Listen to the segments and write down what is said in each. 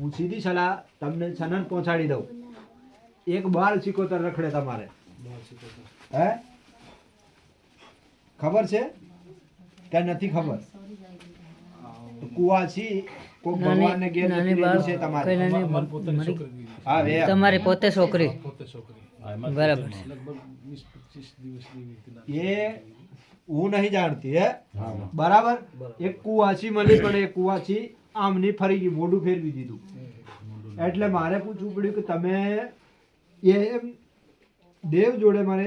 હું સીધી સલાહ તમને સનન પહોંચાડી દઉં. એક બાળ સિકોતર રખડે તમારે. હે? ખબર છે? કે નથી ખબર? કુવાસી કોઈ ભગવાનને ઘેર રહેલી છે તમારે. હા તમારી પોતે છોકરી. પોતે છોકરી. બરાબર. એ હું નહીં જાણતી હે. બરાબર? એક કુવાસી મળી પણ એ કુવાસી આમની ફરી ગઈ મોઢું ફેરવી દીધું. એટલે મારે પૂછવું પડ્યું કે તમે એ એમ દેવ જોડે મારે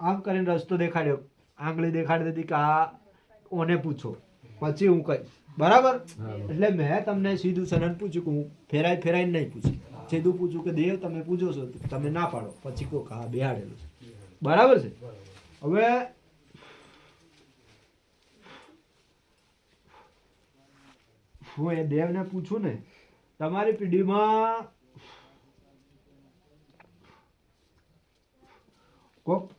આમ કરીને રસ્તો દેખાડ્યો. આંગળી દેખાડી દીધી કે આ ઓને પૂછો. પછી હું કહીશ. બરાબર? એટલે મેં તમને સીધું સનન પૂછ્યું કે હું ફેરાઈ ફેરાઈને નહીં પૂછ્યું સીધું પૂછ્યું કે દેવ તમે પૂછો છો તમે ના પાડો. પછી કહો કે હા બેહાડેલું છે. બરાબર છે? હવે હું એ દેવને પૂછું ને તમારી પેઢીમાં કોક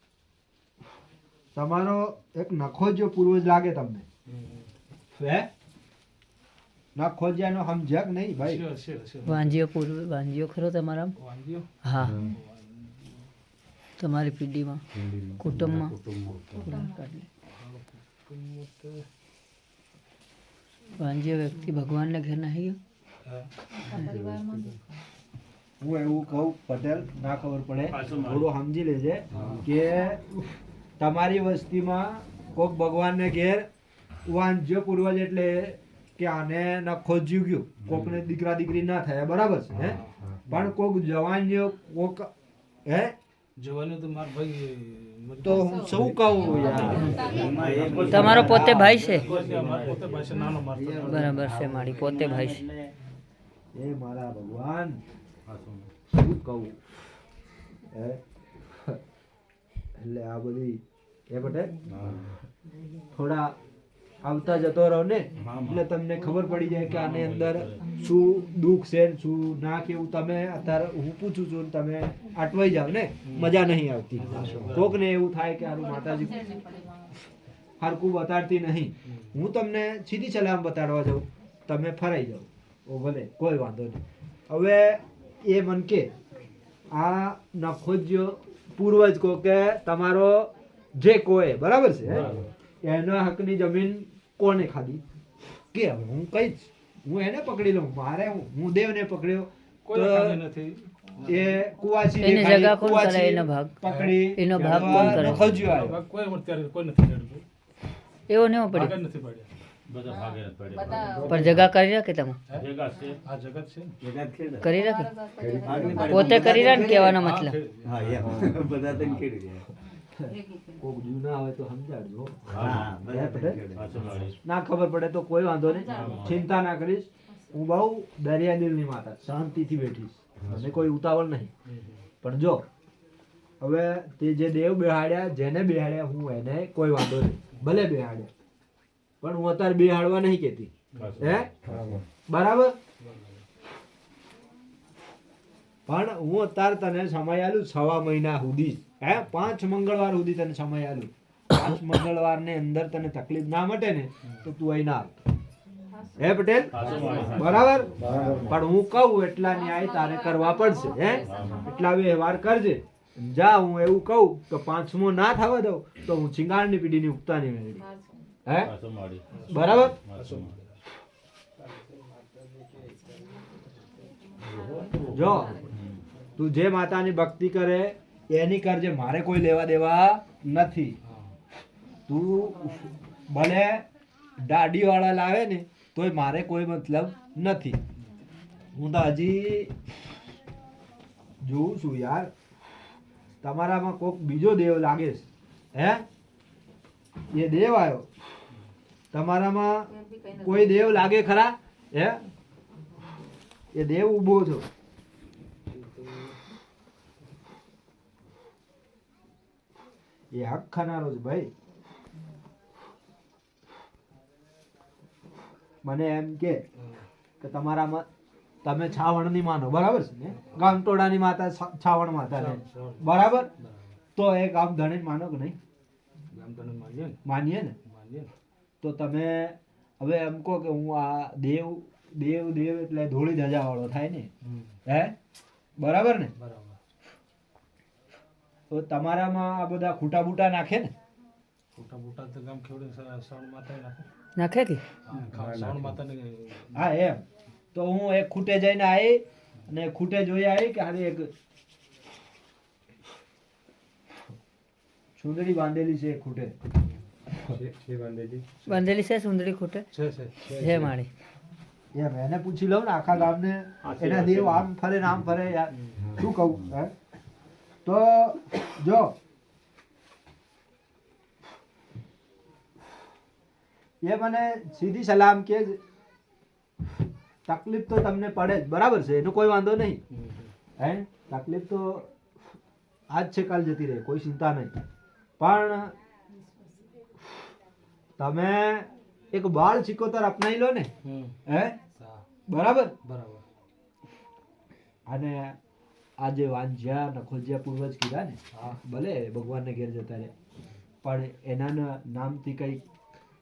તમારો એક નખોજ્યો પૂર્વજ લાગે તમને. હે? નખોજિયાનો સમજ્યા કે નહીં ભાઈ. વાંજીઓ પૂર્વ વાંજીઓ ખરો તમારા? હા. તમારી પેઢીમાં કુટુંબમાં. વાંજીઓ વ્યક્તિ ભગવાનને ઘેર નહીં ગયો. હું. એવું કહું પટેલ ના ખબર પડે. થોડું સમજી લેજે કે તમારી વસ્તીમાં કોક ભગવાનને ઘેર વાંજ્ય પૂર્વજ એટલે કે આને નખો ખોજ્યું ગયું. કોકને દીકરા દીકરી ના થયા બરાબર છે હે? પણ કોક જવાન કોક હે? જવાનું તો મારા ભાઈ તો હું શું કહું યાર? તમારો પોતે ભાઈ છે? ગયા. મારા પોતે ભાઈ છે, નાનો મારતો. બરાબર છે મારી પોતે ભાઈ છે. એ મારા ભગવાન. શું? કહું? એટલે આ બધી એ બટે? થોડા આવતા જતો રહો ને એટલે તમને ખબર પડી જાય કે આની અંદર શું દુઃખ છે શું ના કેવું તમે અત્યારે હું પૂછું છું તમે અટવાઈ જાવ ને મજા નહીં આવતી. કોકને એવું થાય કે આનું માતાજી હરકું બતાડતી નહીં. હું તમને સીધી સલામ બતાડવા જાઉં તમે ફરાઈ જાઓ. ઓ ભલે કોઈ વાંધો નહીં. હવે એ મન કે આ નખોજ્યો પૂર્વજ કહો કે તમારો જે કોઈ બરાબર છે? એના હકની જમીન કોને ખાધી કે હું કઈ હું એને પકડી લઉં મારે હું દેવને પકડ્યો કોઈ નથી. એ કુવાસી એની જગા કોણ કરે એનો ભાગ? પકડી એનો ભાગ કોણ કરે? નખોજ્યો કોઈ અત્યારે કોઈ નથી રેડતું. એવો નથી પાડ્યા. પણ જગા કરી રાખે તમે આ જગત છે ને. કરી રાખે પોતે કરી રાખે કેવાનો મતલબ કોક જૂના હોય તો સમજાડજો. ના ખબર પડે તો કોઈ વાંધો નહીં. ચિંતા ના કરીશ. હું બહુ દરિયા દિલની માતા શાંતિથી બેઠીશ. અને કોઈ ઉતાવળ નહીં. પણ જો હવે તે જે દેવ બેહાડ્યા જેને બેહાડ્યા હું એને કોઈ વાંધો નહીં. ભલે બેહાડ્યા. પણ હું અત્યારે બેહાડવા નહીં કેતી હે? બરાબર? પણ હું અત્યારે તને સમય આલું સવા મહિના સુધી. હે પાંચ મંગળવાર સુધી તને સમય આલું પાંચ મંગળવાર ને અંદર તને તકલીફ ના મટે ને તો તું અહીં ના હે પટેલ? બરાબર? પણ હું કહું એટલા ન્યાય તારે કરવા પડશે હે? એટલા વ્યવહાર કરજે. જા હું એવું કહું તો પાંચમો ના થવા દઉં તો હું ચિંગારની પીઢીની ઉગતાની મેળવી. હે? બરાબર? જો તું જે માતાની ભક્તિ કરે એની કરજે મારે કોઈ લેવા દેવા નથી. તું ભલે દાઢી વાળા લાવે ને તોય મારે કોઈ મતલબ નથી. હું તો હજી જોઉં છું યાર. તમારામાં કોઈક બીજો દેવ લાગે છે હે? એ દેવ આવ્યો તમારામાં કોઈ દેવ લાગે ખરા? હે? એ દેવ ઊભો છો. એ હક ખાનારો છે ભાઈ. મને એમ કે કે તમારામાં તમે છાવણની માનો બરાબર છે ને? ગામટોડાની માતા છાવણ માતા છે. બરાબર? તો એ ગામ ધણી માનો કે નહીં? માનીએ ને. તો તમે હવે એમ કહો કે હું આ દેવ દેવ દેવ એટલે ધોળી ધજા વાળો થાય ને? હે? બરાબર ને? બરાબર. તો તમારામાં આ બધા ખૂટા બૂટા નાખે ને? ખૂટા બૂટા તો ગામ ખેવડે શ્રવણ માતા નાખે. નાખે કે? શ્રવણ માતાને હા એમ. તો હું એક ખૂટે જઈને આવી અને ખૂટે જોઈ આવી કે હારે એક સુંદરી બાંધેલી છે ખૂટે. બાંધેલી? છે. સુંદરી ખૂટે? છે માળી. એમ એને પૂછી લઉં ને આખા ગામને. એના દેવ આમ ફરે ને આમ ફરે યાર. શું કહું હે? તો જો. એ મને સીધી સલામ કે તકલીફ તો તમને પડે જ બરાબર છે? એનો કોઈ વાંધો નહીં. હે? તકલીફ તો આજ છે કાલ જતી રહે કોઈ ચિંતા નહીં. પણ તમે એક બાળ ચિકોતર અપનાવી લો ને. હે? બરાબર? બરાબર. અને આ જે વાંજ્યા નખોજ્યા પૂર્વજ કીધા ને હા. ભલે ભગવાનને ઘેર જતા રહે. પણ એના નામથી કંઈક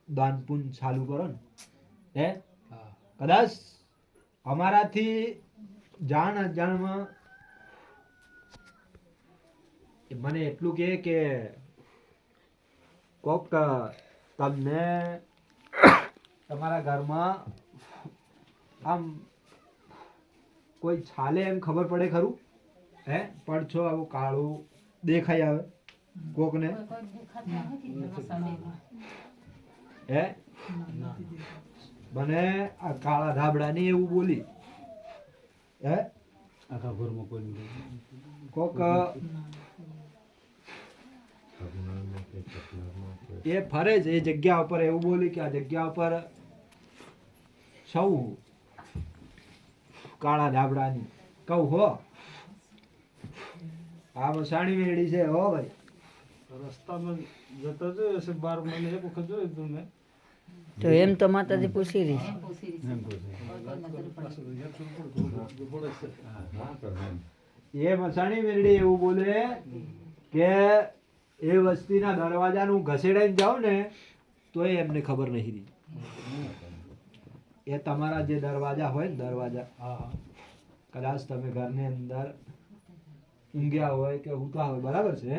દાનપુન ચાલુ કરો ને. હા? કદાચ અમારાથી જાણ અજાણમાં મને એટલું કહે કે કોક તમને તમારા ઘરમાં આમ કોઈ છાલે એમ ખબર પડે ખરું? હે? પડછો આવું કાળું દેખાય આવે કોકને? હે? મને આ કાળા ધાબડાની એવું બોલી. હે? આખા ઘરમાં કોઈ નહીં કોક એ ફરે છે એ જગ્યા ઉપર એવું બોલી કે આ જગ્યા ઉપર સૌ કાળા ધાબડાની કહું હો? આ વસાણી વેડી છે હો ભાઈ. રસ્તામાં જતો જો હશે બાર મહિને એક વખત જોયું તું મેં. તો એમ તો માતાજી પૂછી રહી છે. છે. એ મસાણી વેરડી એવું બોલે કે એ વસ્તીના દરવાજાનું ઘસેડાઈને જાઉં ને તો એમને ખબર નહીં રહી. એ તમારા જે દરવાજા હોય ને દરવાજા હા હા. કદાચ તમે ઘરની અંદર ઊંઘ્યા હોય કે ઉતા હોય બરાબર છે?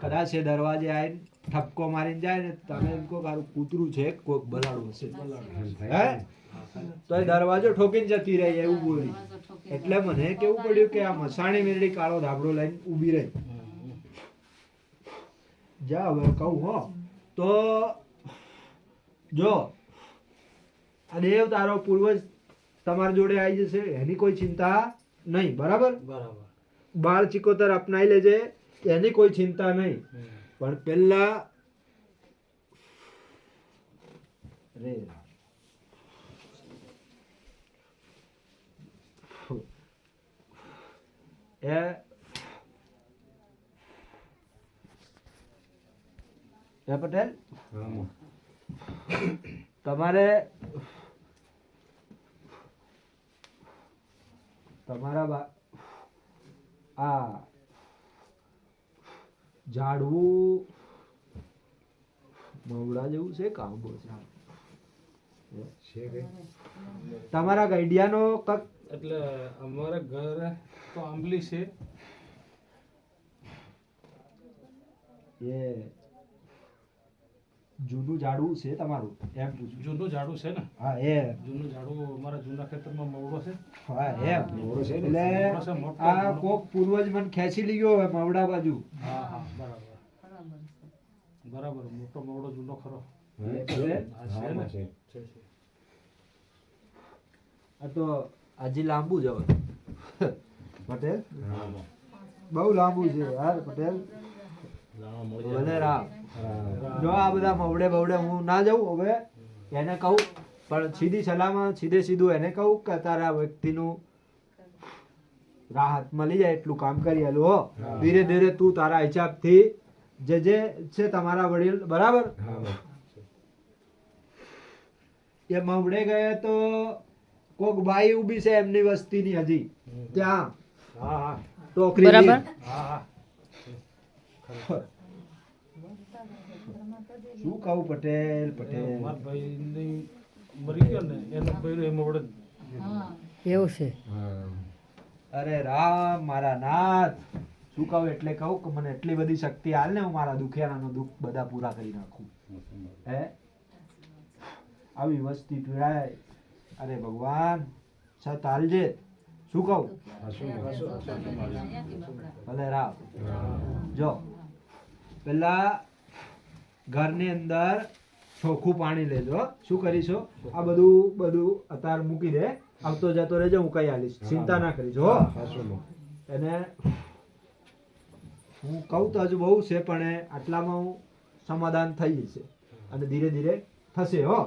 કદાચ એ દરવાજે આવીને ઠપકો મારીને જાય ને તમે એમ કહો કે કૂતરું છે કોઈક બલાડું હશે. હે? તો એ દરવાજો ઠોકીને જતી રહી એવું બોલી. એટલે મને કેવું પડ્યું કે આ મસાણી મેરડી કાળો ધાબળો લઈને ઊભી રહી. જા હવે કહું હો. તો જો આ દેવ તારો પૂર્વજ તમારી જોડે આવી જશે એની કોઈ ચિંતા નહીં બરાબર? બરાબર. બાળ ચિકોતર અપનાવી લેજે એની કોઈ ચિંતા નહીં હમ. પણ પેલા રે રામ. એ એ પટેલ તમારે તમારા બા આ ઝાડવું મવડા જેવું છે કાંબો છે? તમારા ગઈડિયાનો કક એટલે અમારા ઘરે તો આંબલી છે. એ જૂનું ઝાડવું છે તમારું? એમ પૂછું જૂનું ઝાડું છે ને? હા એ જૂનું ઝાડું અમારા જૂના ખેતરમાં મવડો છે. હા એમ. મવડો છે, એટલે આ કોક પૂર્વજ મને ખેંચી લીધો હોય મવડા બાજુ. હા હા બરાબર. બરાબર મોટો મવડો જૂનો ખરો. એટલે હા, છે ને? છે, છે. આ તો હજી લાંબુ જ હવે. પટેલ? બહુ લાંબુ છે યાર પટેલ. ભલે રામ. જો આ બધા મવડે બવડે હું ના જાઉં હવે એને કહું. પણ સીધી સલામત સીધે સીધું એને કહું કે તારા વ્યક્તિનું રાહત મળી જાય એટલું કામ કરી આલું હો. ધીરે ધીરે તું તારા હિસાબથી જે જે છે તમારા વડીલ બરાબર? એ મવડે ગયા તો કોક બાઈ ઊભી છે એમની વસ્તીની હજી ત્યાં. હા હા. ટોકરી બરાબર? હા. હા. શું કહું પટેલ પટેલ. મારા મરી ગયો ને એનો ભાઈ એ વડે એવું છે. અરે રામ મારા નાથ. શું કહું એટલે કહું કે મને એટલી બધી શક્તિ હાલ ને હું મારા દુખિયારાનો દુઃખ બધા પૂરા કરી નાખું. હે? આવી વસ્તી પીડાય. અરે ભગવાન સત હાલજે. શું કહું ભલે રામ. જો પેલા ઘરની અંદર ચોખ્ખું પાણી લેજો શું કરીશો આ બધું બધું અત્યારે મૂકી દે. આવતો જતો રહેજો હું કઈ આલીશ. ચિંતા ના કરીશ હો. એને હું કહું તો હજુ બહુ છે પણ એ આટલામાં હું સમાધાન થઈ જશે. અને ધીરે ધીરે થશે હો.